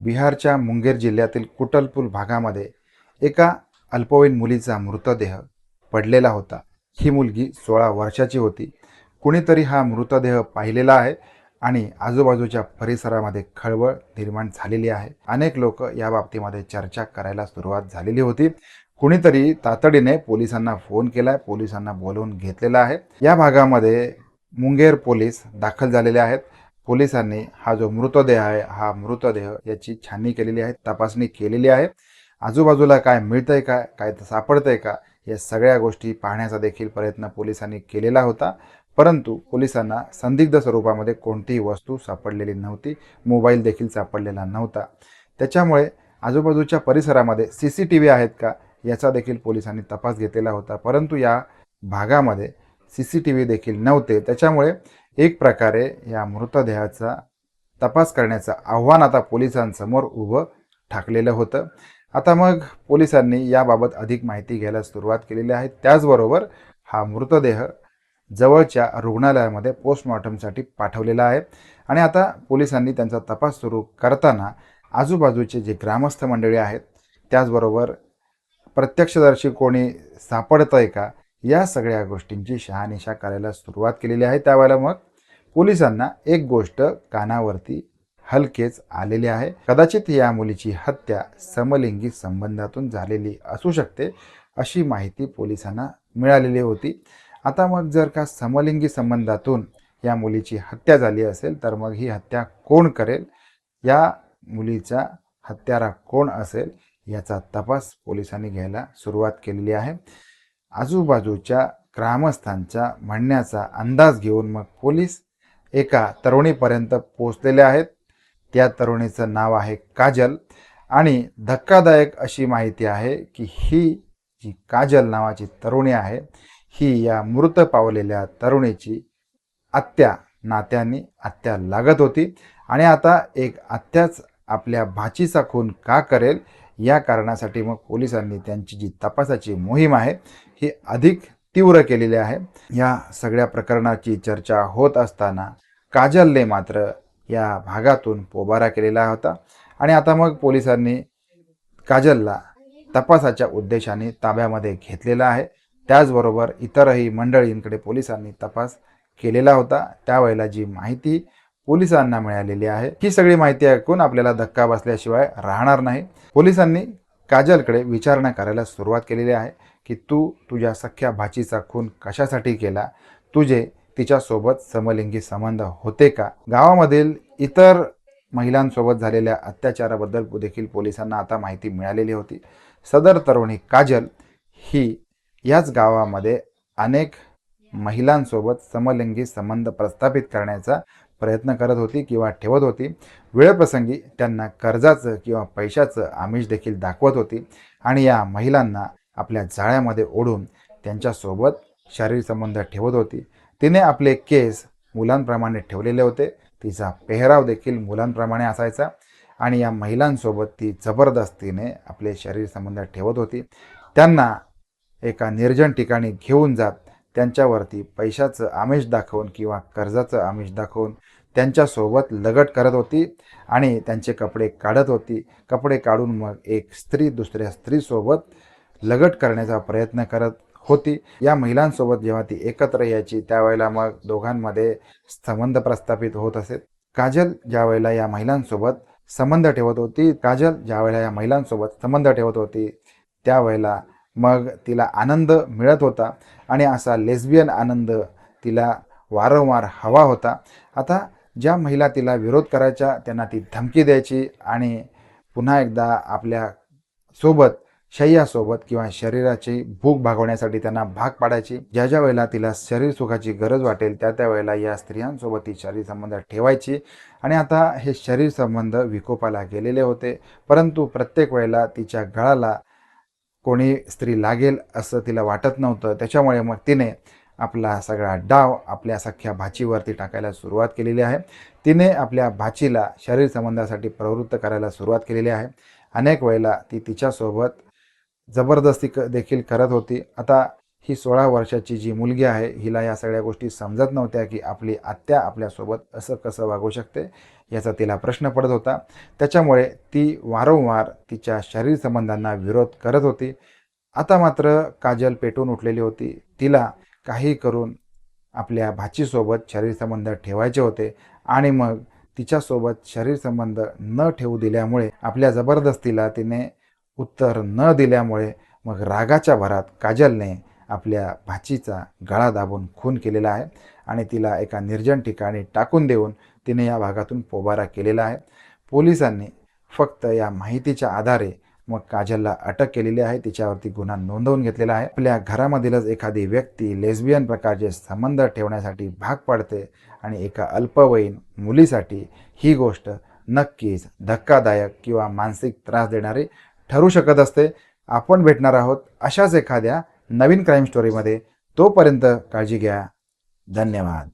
बिहारच्या मुंगेर जिल्ह्यातील कुटलपूल भागामध्ये एका अल्पवयीन मुलीचा मृतदेह पडलेला होता. ही मुलगी सोळा वर्षाची होती. कुणीतरी हा मृतदेह पाहिलेला आहे आणि आजूबाजूच्या परिसरामध्ये खळबळ निर्माण झालेली आहे. अनेक लोक या बाबतीमध्ये चर्चा करायला सुरुवात झालेली होती. कुणीतरी तातडीने पोलिसांना फोन केलाय पोलिसांना बोलवून घेतलेला आहे. या भागामध्ये मुंगेर पोलीस दाखल झालेले आहेत. पोलिसांनी हा जो मृतदेह आहे हा मृतदेह याची छाननी केलेली आहे तपासणी केलेली आहे. आजूबाजूला काय मिळतंय का काय सापडतंय का या सगळ्या गोष्टी पाहण्याचा देखील प्रयत्न पोलिसांनी केलेला होता. परंतु पोलिसांना संदिग्ध स्वरूपामध्ये कोणतीही वस्तू सापडलेली नव्हती मोबाईल देखील सापडलेला नव्हता. त्याच्यामुळे आजूबाजूच्या परिसरामध्ये सी सी टी व्ही आहेत का याचा देखील पोलिसांनी तपास घेतलेला होता. परंतु या भागामध्ये सी सी टी व्ही देखील नव्हते. त्याच्यामुळे एक प्रकारे या मृतदेहाचा तपास करण्याचं आव्हान आता पोलिसांसमोर उभं ठाकलेलं होतं. आता मग पोलिसांनी याबाबत अधिक माहिती घ्यायला सुरुवात केलेली आहे. त्याचबरोबर हा मृतदेह जवळच्या रुग्णालयामध्ये पोस्टमॉर्टमसाठी पाठवलेला आहे. आणि आता पोलिसांनी त्यांचा तपास सुरू करताना आजूबाजूचे जे ग्रामस्थ मंडळी आहेत त्याचबरोबर प्रत्यक्षदर्शी कोणी सापडतं आहे का या सगळ्या गोष्टींची शहानिशा करायला सुरुवात केलेली आहे. त्यावेळेला मग पोलिसांना एक गोष्ट कानावरती हलकेच आलेली आहे. कदाचित या मुलीची हत्या समलिंगी संबंधातून झालेली असू शकते अशी माहिती पोलिसांना मिळालेली होती. आता मग जर का समलिंगी संबंधातून या मुलीची हत्या झाली असेल तर मग ही हत्या कोण करेल? या मुलीचा हत्यारा कोण असेल? याचा तपास पोलिसांनी घ्यायला सुरुवात केलेली आहे. आजूबाजूच्या ग्रामस्थांच्या म्हणण्याचा अंदाज घेऊन मग पोलीस एका तरुणीपर्यंत पोचलेले आहेत. त्या तरुणीचं नाव आहे काजल आणि धक्कादायक अशी माहिती आहे की ही जी काजल नावाची तरुणी आहे ही या मृत पावलेल्या तरुणीची आत्या नात्याने आत्या लागत होती. आणि आता एक आत्याच आपल्या भाचीचा खून का करेल या कारणासाठी मग पोलिसांनी त्यांची जी तपासाची मोहीम आहे ही अधिक तीव्र केलेली आहे. या सगळ्या प्रकरणाची चर्चा होत असताना काजलने मात्र या भागातून पोबारा केलेला होता आणि आता मग पोलिसांनी काजलला तपासाच्या उद्देशाने ताब्यामध्ये घेतलेला आहे. त्याचबरोबर इतरही मंडळींकडे पोलिसांनी तपास केलेला होता. त्यावेळेला जी माहिती पोलिसांना मिळालेली आहे. ही सगळी माहिती ऐकून आपल्याला धक्का बसल्याशिवाय राहणार नाही. पोलिसांनी काजलकडे विचारणा करायला सुरुवात केलेली आहे की तू तुझ्या सख्या भाचीचा खून कशासाठी केला? तुझे तिच्यासोबत समलिंगी संबंध होते का? गावामधील इतर महिलांसोबत झालेल्या अत्याचाराबद्दल देखील पोलिसांना आता माहिती मिळालेली होती. सदर तरुणी काजल ही याच गावामध्ये अनेक महिलांसोबत समलिंगी संबंध प्रस्थापित करण्याचा प्रयत्न करत होती किंवा ठेवत होती. वेळप्रसंगी त्यांना कर्जाचं किंवा पैशाचं आमिष देखील दाखवत होती आणि या महिलांना आपल्या जाळ्यामध्ये ओढून त्यांच्यासोबत शारीरिक संबंध ठेवत होती. तिने आपले केस मुलांप्रमाणे ठेवलेले होते. तिचा पेहराव देखील मुलांप्रमाणे असायचा आणि या महिलांसोबत ती जबरदस्तीने आपले शरीर संबंध ठेवत होती. त्यांना एका निर्जन ठिकाणी घेऊन जात त्यांच्यावरती पैशाचं आमिष दाखवून किंवा कर्जाचं आमिष दाखवून त्यांच्यासोबत लगट करत होती आणि त्यांचे कपडे काढत होती. कपडे काढून मग एक स्त्री दुसऱ्या स्त्रीसोबत लगट करण्याचा प्रयत्न करत होती. या महिलांसोबत जेव्हा ती एकत्र यायची त्यावेळेला मग दोघांमध्ये संबंध प्रस्थापित होत असेल काजल ज्या वेळेला या महिलांसोबत संबंध ठेवत होती काजल ज्या वेळेला या महिलांसोबत संबंध ठेवत होती त्यावेळेला मग तिला आनंद मिळत होता आणि असा लेस्बियन आनंद तिला वारंवार हवा होता. आता ज्या महिला तिला विरोध करायच्या त्यांना ती धमकी द्यायची आणि पुन्हा एकदा आपल्यासोबत शय्यासोबत किंवा शरीराची भूक भागवण्यासाठी त्यांना भाग पाडायची. ज्या ज्या वेळेला तिला शरीर सुखाची गरज वाटेल त्या त्या वेळेला या स्त्रियांसोबत ती शरीर संबंध ठेवायची. आणि आता हे शरीर संबंध विकोपाला गेलेले होते. परंतु प्रत्येक वेळेला तिच्या गळाला कोणी स्त्री लागेल असं तिला वाटत नव्हतं. त्याच्यामुळे मग तिने आपला सगळा डाव आपल्या सख्या भाचीवरती टाकायला सुरुवात केलेली आहे. तिने आपल्या भाचीला शरीर संबंधासाठी प्रवृत्त करायला सुरुवात केलेली आहे. अनेक वेळेला ती तिच्यासोबत जबरदस्ती क देखील करत होती. आता ही सोळा वर्षाची जी मुलगी आहे हिला या सगळ्या गोष्टी समजत नव्हत्या की आपली आत्या आपल्यासोबत असं कसं वागू शकते याचा तिला प्रश्न पडत होता. त्याच्यामुळे ती वारंवार तिच्या शरीर संबंधांना विरोध करत होती. आता मात्र काजल पेटून उठलेली होती. तिला काही करून आपल्या भाचीसोबत शरीरसंबंध ठेवायचे होते आणि मग तिच्यासोबत शरीरसंबंध न ठेवू दिल्यामुळे आपल्या जबरदस्तीला तिने उत्तर न दिल्यामुळे मग रागाच्या भरात काजलने आपल्या भाचीचा गळा दाबून खून केलेला आहे आणि तिला एका निर्जन ठिकाणी टाकून देऊन तिने या भागातून पोबारा केलेला आहे. पोलिसांनी फक्त या माहितीच्या आधारे मग काजलला अटक केलेली आहे. तिच्यावरती गुन्हा नोंदवून घेतलेला आहे. आपल्या घरामधीलच एखादी व्यक्ती लेस्बियन प्रकारचे संबंध ठेवण्यासाठी भाग पडते आणि एका अल्पवयीन मुलीसाठी ही गोष्ट नक्कीच धक्कादायक किंवा मानसिक त्रास देणारी ठरू शकत असते. आपण भेटणार आहोत अशाच एखाद्या नवीन क्राईम स्टोरीमध्ये तोपर्यंत काळजी घ्या. धन्यवाद.